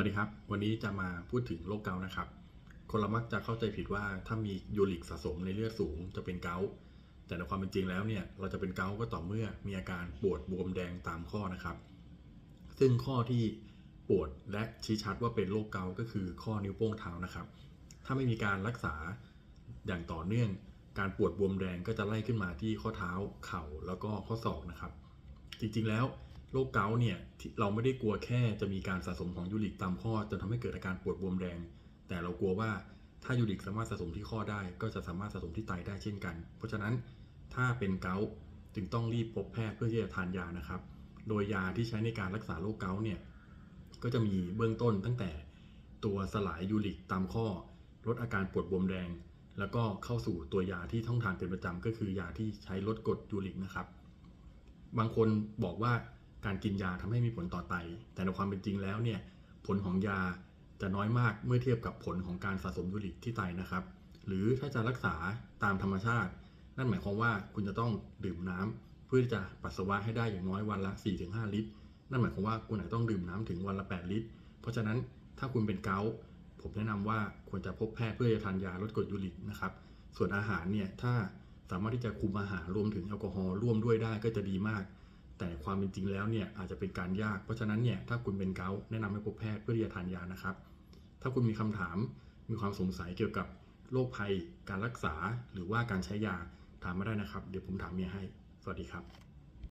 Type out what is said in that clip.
วัสดีครับ วันนี้จะมาพูดถึงโรคเกาต์นะครับ คนเรามักจะเข้าใจผิดว่าถ้ามียูริกสะสมในเลือดสูงจะเป็นเกาต์แต่ในความเป็นจริงแล้วเนี่ยเราจะเป็นเกาต์ก็ต่อเมื่อมีอาการปวดบวมแดงตามข้อนะครับ ซึ่งข้อที่ปวดและชี้ชัดว่าเป็นโรคเกาต์ก็คือข้อนิ้วโป้งเท้านะครับ ถ้าไม่มีการรักษาอย่างต่อเนื่อง การปวดบวมแดงก็จะไล่ขึ้นมาที่ข้อเท้าเข่าแล้วก็ข้อศอกนะครับ จริงๆแล้ว โรคเกาต์เนี่ยเราไม่ได้กลัวแค่จะมีการสะสมของยูริกตามข้อจนทำให้เกิดอาการปวดบวมแดงแต่เรากลัวว่าถ้ายูริกสามารถสะสมที่ข้อได้ ก็จะสามารถสะสมที่ไตได้เช่นกัน เพราะฉะนั้นถ้าเป็นเกาต์จึงต้องรีบพบแพทย์เพื่อที่จะทานยานะครับ โดยยาที่ใช้ในการรักษาโรคเกาต์เนี่ยก็จะมีเบื้องต้นตั้งแต่ตัวสลายยูริกตามข้อ ลดอาการปวดบวมแดง แล้วก็เข้าสู่ตัวยาที่ต้องทานเป็นประจำก็คือยาที่ใช้ลดกรดยูริกนะครับ บางคนบอกว่า การกินยาทำให้มีผลต่อไต แต่ในความเป็นจริงแล้วเนี่ยผลของยาจะน้อยมากเมื่อเทียบกับผลของการสะสมยูริกที่ไตนะครับ หรือถ้าจะรักษาตามธรรมชาติ นั่นหมายความว่าคุณจะต้องดื่มน้ำเพื่อที่จะปัสสาวะให้ได้อย่างน้อยวันละ 4-5 ลิตร นั่นหมายความว่าคุณอาจจะต้องดื่มน้ำถึงวันละ 8 ลิตร เพราะฉะนั้นถ้าคุณเป็นเกาต์ผมแนะนำว่าควรจะพบแพทย์เพื่อจะทานยาลดกรดยูริกนะครับ ส่วนอาหารเนี่ยถ้าสามารถที่จะคุมอาหารรวมถึงแอลกอฮอล์ร่วมด้วยได้ก็จะดีมาก แต่ความเป็นจริงแล้วเนี่ยอาจจะเป็นการยาก เพราะฉะนั้นเนี่ยถ้าคุณเป็นเกาแนะนำให้พบแพทย์เพื่อที่จะทานยานะครับ ถ้าคุณมีคำถามมีความสงสัยเกี่ยวกับโรคภัย การรักษาหรือว่าการใช้ยาถามมาได้นะครับ เดี๋ยวผมถามเมียให้ สวัสดีครับ